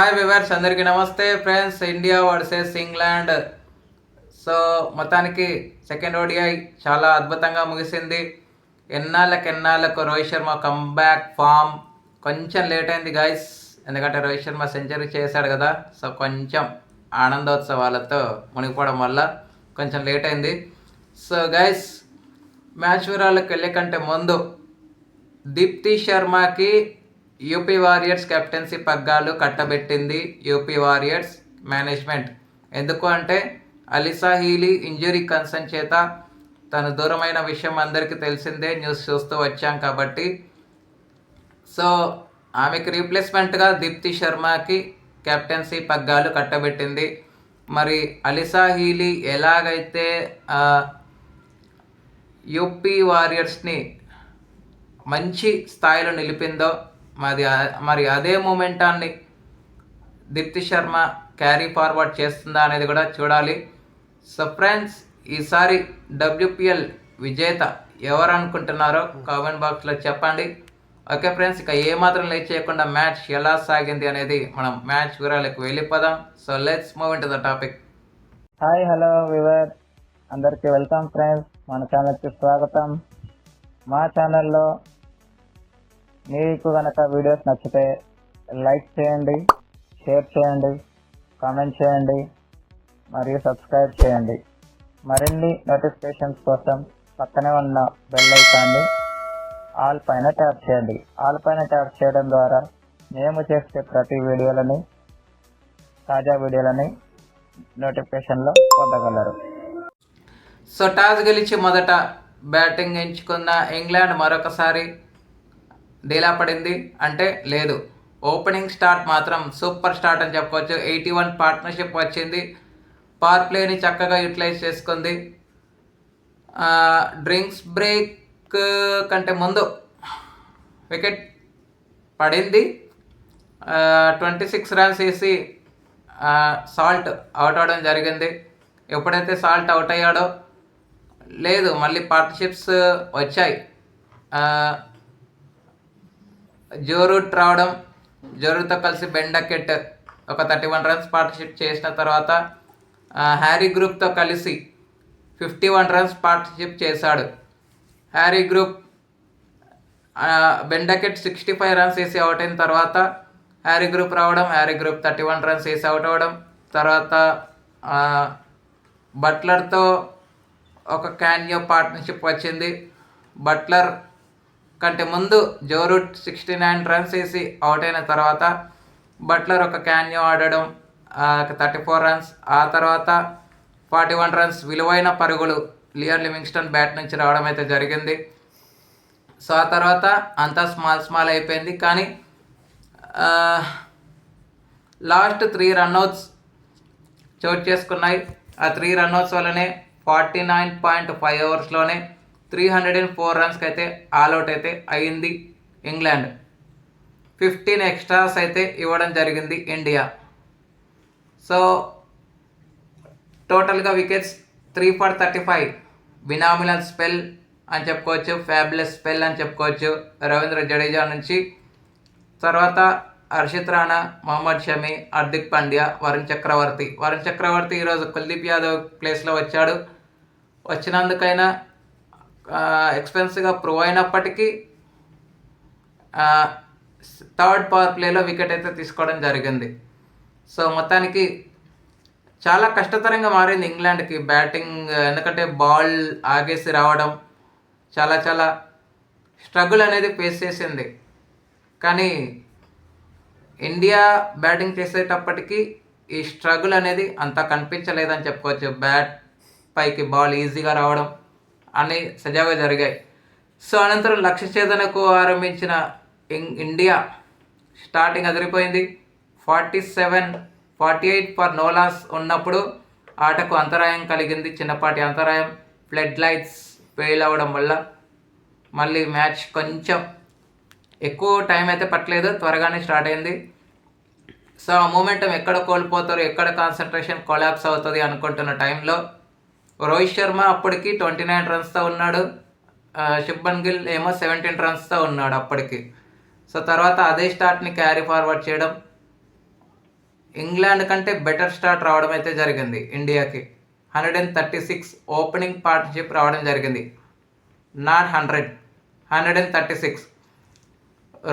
Hi viewers అందరికీ నమస్తే friends. India versus England so మొత్తానికి సెకండ్ ఓడిఐ చాలా అద్భుతంగా ముగిసింది. ఎన్నాళ్ళకెన్నాళ్ళకు రోహిత్ శర్మ కంబ్యాక్ ఫామ్ కొంచెం లేట్ అయింది గైస్ ఎందుకంటే రోహిత్ శర్మ సెంచరీ చేశాడు కదా. సో కొంచెం ఆనందోత్సవాలతో మునిగిపోవడం వల్ల కొంచెం లేట్ అయింది. సో గైస్ మ్యాచ్ వివరాలకు వెళ్ళే కంటే ముందు దీప్తి శర్మకి యూపీ వారియర్స్ కెప్టెన్సీ పగ్గాలు కట్టబెట్టింది యూపీ వారియర్స్ మేనేజ్మెంట్. ఎందుకు అంటే అలిసా హీలీ ఇంజురీ కన్సర్న్ చేత తను దూరమైన విషయం అందరికీ తెలిసిందే న్యూస్ చూస్తూ వచ్చాం కాబట్టి. సో ఆమెకి రీప్లేస్మెంట్గా దీప్తి శర్మకి కెప్టెన్సీ పగ్గాలు కట్టబెట్టింది. మరి అలిసా హీలీ ఎలాగైతే యూపీ వారియర్స్ని మంచి స్థాయిలో నిలిపిందో మరి మరి అదే మూమెంటాన్ని దీప్తి శర్మ క్యారీ ఫార్వర్డ్ చేస్తుందా అనేది కూడా చూడాలి. సో ఫ్రెండ్స్ ఈసారి డబ్ల్యూపిఎల్ విజేత ఎవరు అనుకుంటున్నారో కామెంట్ బాక్స్లో చెప్పండి. ఓకే ఫ్రెండ్స్ ఇక ఏమాత్రం లేట్ చేయకుండా మ్యాచ్ ఎలా సాగింది అనేది మనం మ్యాచ్ వివరాలకు వెళ్ళిపోదాం. So let's move in to the topic hi hello viewer అందరికీ వెల్కమ్ ఫ్రెండ్స్ మన ఛానల్కి స్వాగతం. మా ఛానల్లో మీకు కనుక వీడియోస్ నచ్చితే లైక్ చేయండి షేర్ చేయండి కామెంట్ చేయండి మరియు సబ్స్క్రైబ్ చేయండి. మరిన్ని నోటిఫికేషన్స్ కోసం పక్కనే ఉన్న బెల్ ఐకాన్ని ఆల్ పైన ట్యాప్ చేయండి. ఆల్ పైన ట్యాప్ చేయడం ద్వారా మేము చేసే ప్రతి వీడియోలని తాజా వీడియోలని నోటిఫికేషన్లో పొందగలరు. సో టాస్ గెలిచి మొదట బ్యాటింగ్ ఎంచుకున్న ఇంగ్లాండ్ మరొకసారి డీలా పడింది అంటే లేదు. ఓపెనింగ్ స్టార్ట్ మాత్రం సూపర్ స్టార్ట్ అని చెప్పుకోవచ్చు. ఎయిటీ వన్ పార్ట్నర్షిప్ వచ్చింది. పవర్ ప్లేని చక్కగా యూటిలైజ్ చేసుకుంది. డ్రింక్స్ బ్రేక్ కంటే ముందు వికెట్ పడింది. ట్వంటీ సిక్స్ రన్స్ వేసి సాల్ట్ అవుట్ అవడం జరిగింది. ఎప్పుడైతే సాల్ట్ అవుట్ అయ్యాడో లేదు మళ్ళీ పార్ట్నర్షిప్స్ వచ్చాయి. జో రూట్ రావడం జోరూట్తో కలిసి బెండకెట్ ఒక థర్టీ వన్ రన్స్ పార్ట్నర్షిప్ చేసిన తర్వాత హ్యారీ గ్రూప్తో కలిసి ఫిఫ్టీ వన్ రన్స్ పార్ట్నర్షిప్ చేశాడు. Harry group Ben Duckett sixty five runs వేసి అవుట్ అయిన తర్వాత హ్యారీ గ్రూప్ రావడం హ్యారీ గ్రూప్ థర్టీ వన్ రన్స్ వేసి అవుట్ అవ్వడం తర్వాత బట్లర్తో ఒక క్యాన్యో పార్ట్నర్షిప్ వచ్చింది. బట్లర్ కంటే ముందు Joe Root sixty nine runs వేసి అవుట్ అయిన తర్వాత బట్లర్ ఒక క్యాన్యూ ఆడడం థర్టీ ఫోర్ రన్స్ ఆ తర్వాత ఫార్టీ వన్ రన్స్ విలువైన పరుగులు లియర్ లివింగ్స్టన్ బ్యాట్ నుంచి రావడం అయితే జరిగింది. సో ఆ తర్వాత అంతా స్మాల్ స్మాల్ అయిపోయింది. కానీ లాస్ట్ త్రీ రన్అట్స్ చోటు చేసుకున్నాయి. ఆ త్రీ రన్అట్స్ వల్లనే ఫార్టీ నైన్ పాయింట్ ఫైవ్ ఓవర్స్లోనే త్రీ హండ్రెడ్ అండ్ ఫోర్ రన్స్కి అయితే ఆల్అవుట్ అయితే అయింది ఇంగ్లాండ్. ఫిఫ్టీన్ ఎక్స్ట్రాస్ అయితే ఇవ్వడం జరిగింది ఇండియా. సో టోటల్గా wickets three for thirty five phenomenal spell అని చెప్పుకోవచ్చు ఫ్యాబులస్ స్పెల్ అని చెప్పుకోవచ్చు రవీంద్ర జడేజా నుంచి. తర్వాత హర్షిత్ రాణా మొహమ్మద్ షమి హార్దిక్ పాండ్యా వరుణ్ చక్రవర్తి. వరుణ్ చక్రవర్తి ఈరోజు కుల్దీప్ యాదవ్ ప్లేస్లో వచ్చాడు. వచ్చినందుకైనా ఎక్స్పెన్సివ్గా ప్రూవ్ అయినప్పటికీ థర్డ్ పవర్ ప్లేలో వికెట్ అయితే తీసుకోవడం జరిగింది. సో మొత్తానికి చాలా కష్టతరంగా మారింది ఇంగ్లాండ్కి బ్యాటింగ్ ఎందుకంటే బాల్ ఆగేసి రావడం చాలా చాలా స్ట్రగుల్ అనేది ఫేస్ చేసింది. కానీ ఇండియా బ్యాటింగ్ చేసేటప్పటికీ ఈ స్ట్రగుల్ అనేది అంత కనిపించలేదని చెప్పుకోవచ్చు. బ్యాట్ పైకి బాల్ ఈజీగా రావడం అని సజావుగా జరిగాయి. సో అనంతరం లక్ష్య ఛేదనకు ఆరంభించిన ఇం- ఇండియా స్టార్టింగ్ అదిరిపోయింది. Forty seven forty eight for no loss ఉన్నప్పుడు ఆటకు అంతరాయం కలిగింది చిన్నపాటి అంతరాయం. ఫ్లడ్ లైట్స్ ఫెయిల్ అవ్వడం వల్ల మళ్ళీ మ్యాచ్ కొంచెం ఎక్కువ టైం అయితే పట్టలేదు త్వరగానే స్టార్ట్ అయింది. సో ఆ మూమెంటం ఎక్కడ కోల్పోతారు ఎక్కడ కాన్సన్ట్రేషన్ కొలాప్స్ అవుతుంది అనుకుంటున్న టైంలో రోహిత్ శర్మ అప్పటికి ట్వంటీ నైన్ రన్స్తో ఉన్నాడు. శుభన్ శుభ్మన్ గిల్ ఏమో సెవెంటీన్ రన్స్తో ఉన్నాడు అప్పటికి. సో తర్వాత అదే స్టార్ట్ని క్యారీ ఫార్వర్డ్ చేయడం. ఇంగ్లాండ్ కంటే బెటర్ స్టార్ట్ రావడం అయితే జరిగింది ఇండియాకి. Hundred and thirty six opening partnership రావడం జరిగింది. Not hundred hundred and thirty six.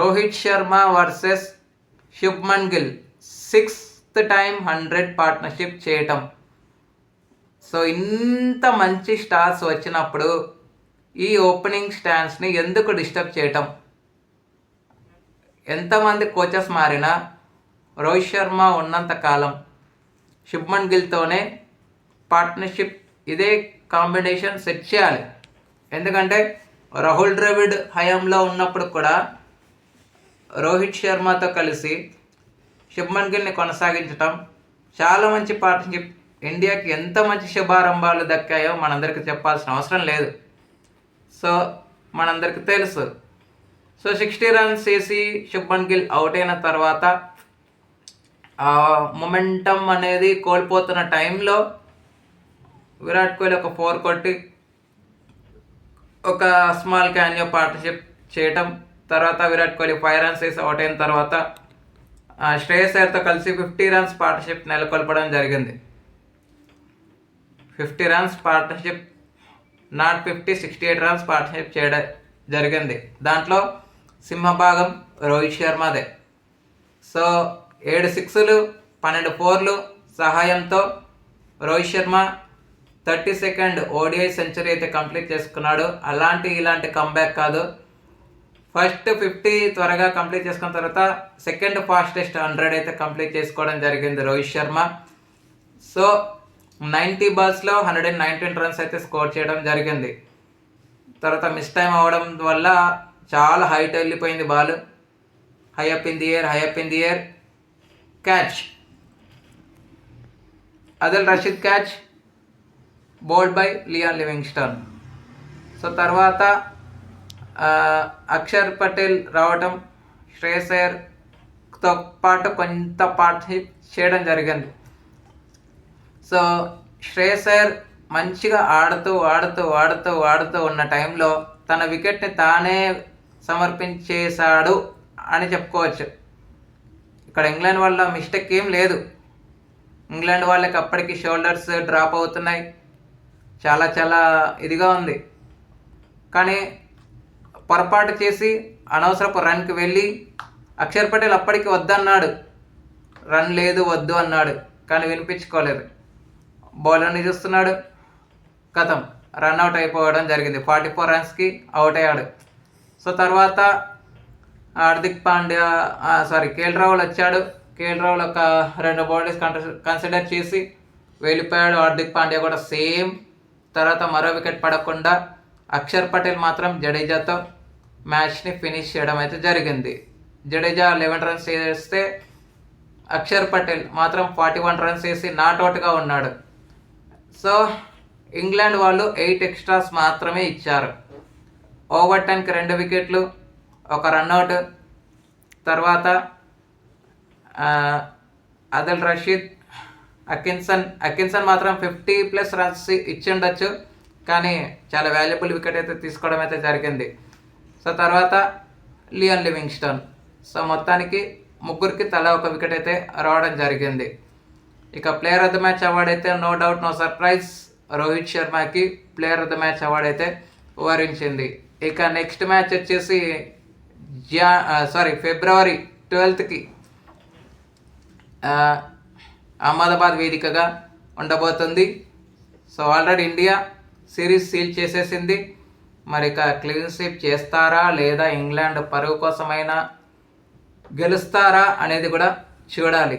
Rohit Sharma versus Shubman Gill sixth time hundred partnership చేయటం. సో ఇంత మంచి స్టార్స్ వచ్చినప్పుడు ఈ ఓపెనింగ్ స్టాండ్స్ని ఎందుకు డిస్టర్బ్ చేయటం? ఎంతమంది కోచెస్ మారినా రోహిత్ శర్మ ఉన్నంత కాలం శుభ్మన్ గిల్తోనే పార్ట్నర్షిప్ ఇదే కాంబినేషన్ సెట్ చేయాలి. ఎందుకంటే రాహుల్ ద్రవిడ్ హయాంలో ఉన్నప్పుడు కూడా రోహిత్ శర్మతో కలిసి శుభ్మన్ గిల్ని కొనసాగించటం చాలా మంచి పార్ట్నర్షిప్ ఇండియాకి ఎంత మంచి శుభారంభాలు దక్కాయో మనందరికీ చెప్పాల్సిన అవసరం లేదు. సో మనందరికీ తెలుసు. సో సిక్స్టీ రన్స్ వేసి శుభన్ గిల్ అవుట్ అయిన తర్వాత ఆ మొమెంటం అనేది కోల్పోతున్న టైంలో విరాట్ కోహ్లీ ఒక ఫోర్ కొట్టి ఒక స్మాల్ క్యాన్యో పార్ట్నర్షిప్ చేయటం తర్వాత విరాట్ కోహ్లీ ఫైవ్ రన్స్ వేసి అవుట్ అయిన తర్వాత శ్రేయస్ అయ్యర్తో కలిసి ఫిఫ్టీ రన్స్ పార్ట్నర్షిప్ నెలకొల్పడం జరిగింది. Fifty runs partnership not fifty sixty eight runs partnership చేయడం జరిగింది. దాంట్లో సింహభాగం రోహిత్ శర్మదే. సో ఏడు సిక్స్లు పన్నెండు ఫోర్లు సహాయంతో Rohit Sharma thirty second ODI century అయితే కంప్లీట్ చేసుకున్నాడు. అలాంటి ఇలాంటి కంబ్యాక్ కాదు. ఫస్ట్ ఫిఫ్టీ త్వరగా కంప్లీట్ చేసుకున్న తర్వాత సెకండ్ ఫాస్టెస్ట్ హండ్రెడ్ అయితే కంప్లీట్ చేసుకోవడం జరిగింది రోహిత్ శర్మ. సో నైంటీ బాల్స్లో హండ్రెడ్ అండ్ నైన్టీన్ రన్స్ అయితే స్కోర్ చేయడం జరిగింది. తర్వాత మిస్ టైం అవ్వడం వల్ల చాలా హైట్ వెళ్ళిపోయింది ball high up in the air high up in the air catch Adil Rashid catch bowled by Liam Livingstone so తర్వాత అక్షర్ పటేల్ రావటం శ్రేయస్ అయ్యర్తో పాటు కొంత పార్ట్నర్షిప్ చేయడం జరిగింది. సో శ్రేయసర్ మంచిగా ఆడుతూ ఆడుతూ ఆడుతూ ఆడుతూ ఉన్న టైంలో తన వికెట్ని తానే సమర్పించేశాడు అని చెప్పుకోవచ్చు. ఇక్కడ ఇంగ్లాండ్ వాళ్ళ మిస్టేక్ ఏం లేదు. ఇంగ్లాండ్ వాళ్ళకి అప్పటికి షోల్డర్స్ డ్రాప్ అవుతున్నాయి. చాలా చాలా ఇదిగా ఉంది. కానీ పొరపాటు చేసి అనవసరపు రన్కి వెళ్ళి అక్షర్ పటేల్ అప్పటికి వద్దన్నాడు. రన్ లేదు వద్దు అన్నాడు. కానీ వినిపించుకోలేదు. బౌలర్ని చూస్తున్నాడు. కథం. రన్అట్ అయిపోవడం జరిగింది. ఫార్టీ ఫోర్ రన్స్కి అవుట్ అయ్యాడు. సో తర్వాత హార్దిక్ పాండ్యా సారీ కేఎల్ రాహుల్ వచ్చాడు. కేఎల్ రాహుల్ ఒక రెండు బౌలర్స్ కన్సిడర్ చేసి వెళ్ళిపోయాడు. హార్దిక్ పాండ్యా కూడా సేమ్. తర్వాత మరో వికెట్ పడకుండా అక్షర్ పటేల్ మాత్రం జడేజాతో మ్యాచ్ని ఫినిష్ చేయడం అయితే జరిగింది. జడేజా లెవెన్ రన్స్ చేస్తే అక్షర్ పటేల్ మాత్రం ఫార్టీ వన్ రన్స్ వేసి నాట్అవుట్గా ఉన్నాడు. సో ఇంగ్లాండ్ వాళ్ళు ఎయిట్ ఎక్స్ట్రాస్ మాత్రమే ఇచ్చారు. ఓవర్ టెన్కి రెండు వికెట్లు ఒక రన్అట్ తర్వాత అదల్ రషీద్ అకిన్సన్ అకిన్సన్ మాత్రం ఫిఫ్టీ ప్లస్ రన్స్ ఇచ్చి ఉండొచ్చు కానీ చాలా వాల్యుబుల్ వికెట్ అయితే తీసుకోవడం అయితే జరిగింది. సో తర్వాత లియన్ లివింగ్స్టోన్. సో మొత్తానికి ముగ్గురికి తలా ఒక వికెట్ అయితే రావడం జరిగింది. ఇక player of the match award అయితే no doubt no surprise Rohit శర్మకి player of the match award అయితే వరించింది. ఇక నెక్స్ట్ మ్యాచ్ వచ్చేసి జా సారీ ఫిబ్రవరి ట్వెల్త్కి అహ్మదాబాద్ వేదికగా ఉండబోతుంది. So already India series seal చేసేసింది. మరి ఇక క్లీన్ స్వీప్ చేస్తారా లేదా ఇంగ్లాండ్ పరుగు కోసమైనా గెలుస్తారా అనేది కూడా చూడాలి.